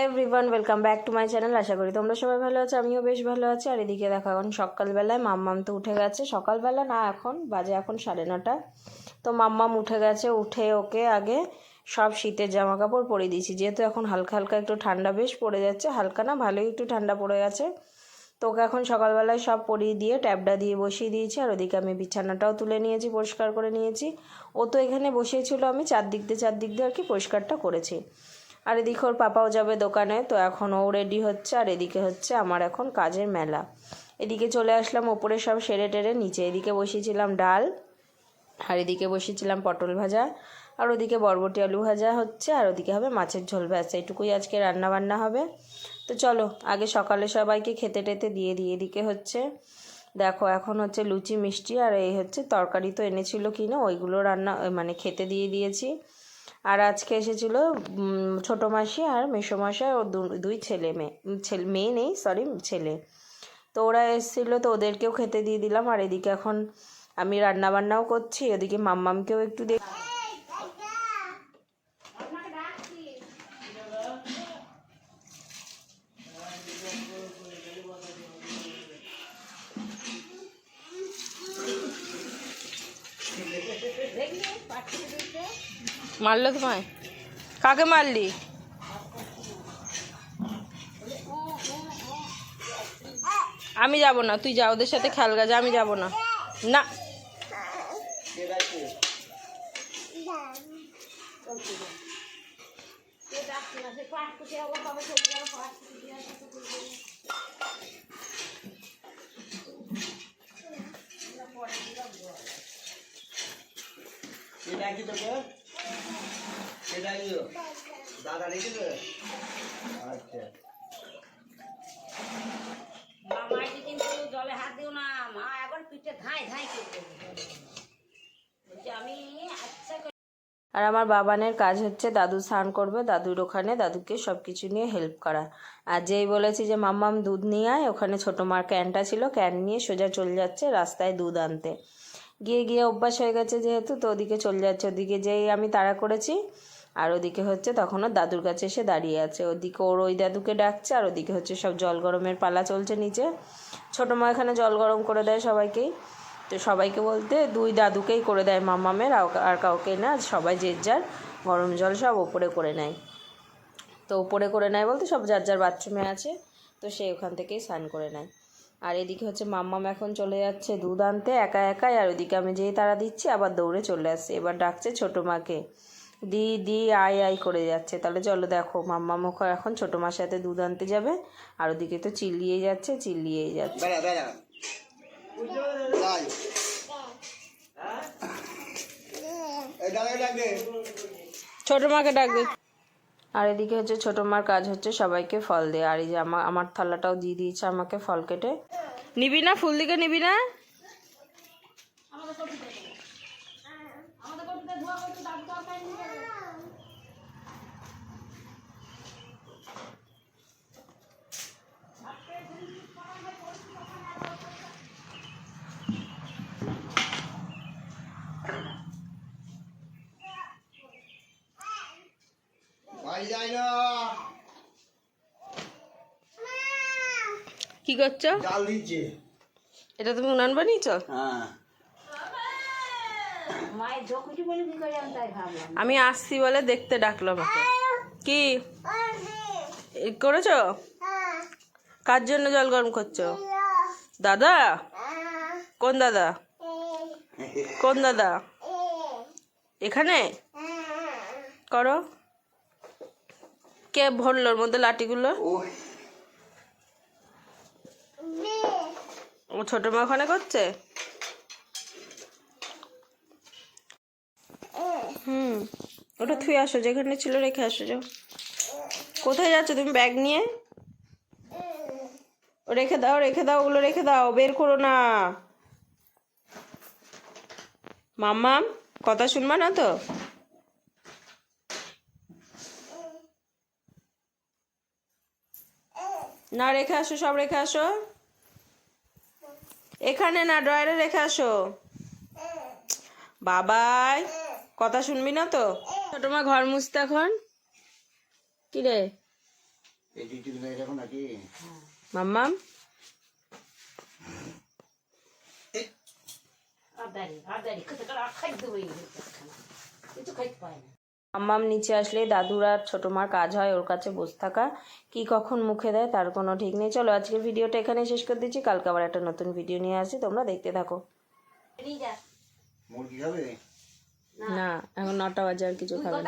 Everyone welcome back to my channel আশা করি তোমরা সবাই ভালো আছো, আমিও বেশ ভালো আছি। আর এদিকে দেখো, এখন সকালবেলায় মাম্মাম তো উঠে গেছে। সকালবেলা না, এখন বাজে এখন সাড়ে নটা। তো মাম্মাম উঠে গেছে, উঠে ওকে আগে সব শীতের জামা কাপড় পরে দিয়েছি। যেহেতু এখন হালকা হালকা একটু ঠান্ডা বেশ পড়ে যাচ্ছে, হালকা না, ভালোই একটু ঠান্ডা পড়ে গেছে। তো ওকে এখন সকালবেলায় সব পরিয়ে দিয়ে ট্যাবটা দিয়ে বসিয়ে দিয়েছি। আর ওদিকে আমি বিছানাটাও তুলে নিয়েছি, পরিষ্কার করে নিয়েছি। ও তো এখানে বসিয়েছিল আমি চারদিক দিয়ে চারদিক দিয়ে আর কি পরিষ্কারটা করেছি। আর এদিকে ওর পাপাও যাবে দোকানে, তো এখন ও রেডি হচ্ছে, আর এদিকে হচ্ছে আমার এখন কাজের মেলা। এদিকে চলে আসলাম ওপরে সব সেরে টেরে, নিচে এদিকে বসিয়েছিলাম ডাল, আর এদিকে বসিয়েছিলাম পটল ভাজা, আর ওদিকে বরবটি আলু ভাজা হচ্ছে, আর ওদিকে হবে মাছের ঝোল। ব্যাস, এটুকুই আজকে রান্না বান্না হবে। তো চলো, আগে সকালে সবাইকে খেতে টেতে দিয়ে দিয়ে এদিকে হচ্ছে, দেখো এখন হচ্ছে লুচি মিষ্টি, আর এই হচ্ছে তরকারি তো এনেছিল কি না ওইগুলো রান্না মানে খেতে দিয়ে দিয়েছি। আর আজকে এসেছিল ছোটো মাসি আর মেসো মাসা দু- দুই ছেলে মেয়ে ছেলে, মেয়ে নেই সরি ছেলে। তো ওরা এসেছিল, তো ওদেরকেও খেতে দিয়ে দিলাম, আর এদিকে এখন আমি রান্নাবান্নাও করছি, এদিকে মাম্মামকেও একটু দেখ মারলো তোমায়? কাকে মারলি? আমি যাব না, তুই যা, ওদের সাথে খেয়াল গা যা, আমি যাব না। না। এটা কি তোকে? এটা কি দাদা রেখেছে আচ্ছা। মামাকে কিন্তু জলে হাত দিও না। মা একবার পিঠে ধাই ধাই করবে বলছে আমি আচ্ছা আর আমার বাবানের কাজ হচ্ছে দাদু স্নান করবে দাদুর ওখানে দাদুকে সব কিছু নিয়ে হেল্প করা। আর যেই বলেছি যে মাম্মাম দুধ নিয়ে আয় ওখানে ছোটো মার ক্যানটা ছিল ক্যান নিয়ে সোজা চলে যাচ্ছে রাস্তায় দুধ আনতে। গিয়ে গিয়ে অভ্যাস হয়ে গেছে যেহেতু, তো ওদিকে চলে যাচ্ছে। ওদিকে যেই আমি তাড়া করেছি, আর ওদিকে হচ্ছে তখন ওর দাদুর কাছে এসে দাঁড়িয়ে আছে। ওদিকে ওর ওই দাদুকে ডাকছে, আর ওদিকে হচ্ছে সব জল গরমের পালা চলছে নিচে। ছোটো মা এখানে জল গরম করে দেয় সবাইকেই। তো সবাইকে বলতে দুই দাদুকেই করে দেয় মামামের আর- কাউকে না, সবাই যে যার গরম জল সব ওপরে করে নেয়। তো ওপরে করে নেয় বলতে সব যার যার বাথরুমে আছে, তো সে ওখান থেকেই স্নান করে নেয়। আর এদিকে হচ্ছে মাম্মাম এখন চলে যাচ্ছে দুধ আনতে একা একাই। আর ওদিকে আমি যেই তারা দিচ্ছি আবার দৌড়ে চলে আসছে। এবার ডাকছে ছোটো মাকে। দি দি আয় আয় করে যাচ্ছে। তাহলে চলো দেখো মাম্মাম ওখানে এখন ছোটো মার সাথে দুধ আনতে যাবে। আর ওদিকে তো চিল্লিয়েই যাচ্ছে চিল্লিয়েই যাচ্ছে। ডাক ছোটো মাকে ডাকবে আর এদিকে হচ্ছে ছোটো মার কাজ হচ্ছে সবাইকে ফল দেয়। আর এই যে আমার আমার থালাটাও দিয়ে দিয়েছে, আমাকে ফল কেটে। নিবি না? ফুল দিকে নিবি না? ভাই কি করছ? জাল দিচ্ছে। এটা তুমি উনান বানিয়েছ? হ্যাঁ। আমি তাই ভাবলাম। আমি আসছি বলে দেখতে ডাকলো আমাকে। কি? এ করেছ? কার জন্য জল গরম করছ? দাদা? কোন দাদা? কোন দাদা? এখানে? করো। কে ভরলো ওর মধ্যে লাঠিগুলো? ও ছোট মা ওখানে করছে? হুম, ওটা থুয়ে আসো, যেখানে ছিল রেখে আসো, যাও। কোথায় যাচ্ছ তুমি ব্যাগ নিয়ে? রেখে দাও রেখে দাও, ওগুলো রেখে দাও, বের করো না। মাম্মাম, কথা শুনবা না তো? না রেখে আসো সব রেখে আসো। এখানে না ড্রয়ারে রেখে আসো। বাবাই কথা শুনবি না তো? ছোট মা ঘর মুছতে এখন? কি রে? মাম্মাম? আর দাঁড়ি কত করে আর খাই দেবো কিছু খাইতে পায় না। মাম্মাম নিচে আসলে দাদুর আর ছোটো মার কাজ হয় ওর কাছে বসে থাকা। কি কখন মুখে দেয় তার কোনো ঠিক নেই। চলো আজকে ভিডিওটা এখানে শেষ করে দিচ্ছি। কালকে আবার একটা নতুন ভিডিও নিয়ে আসি। তোমরা দেখতে থাকো। না এখন নটা বাজে আর কিছু খাবে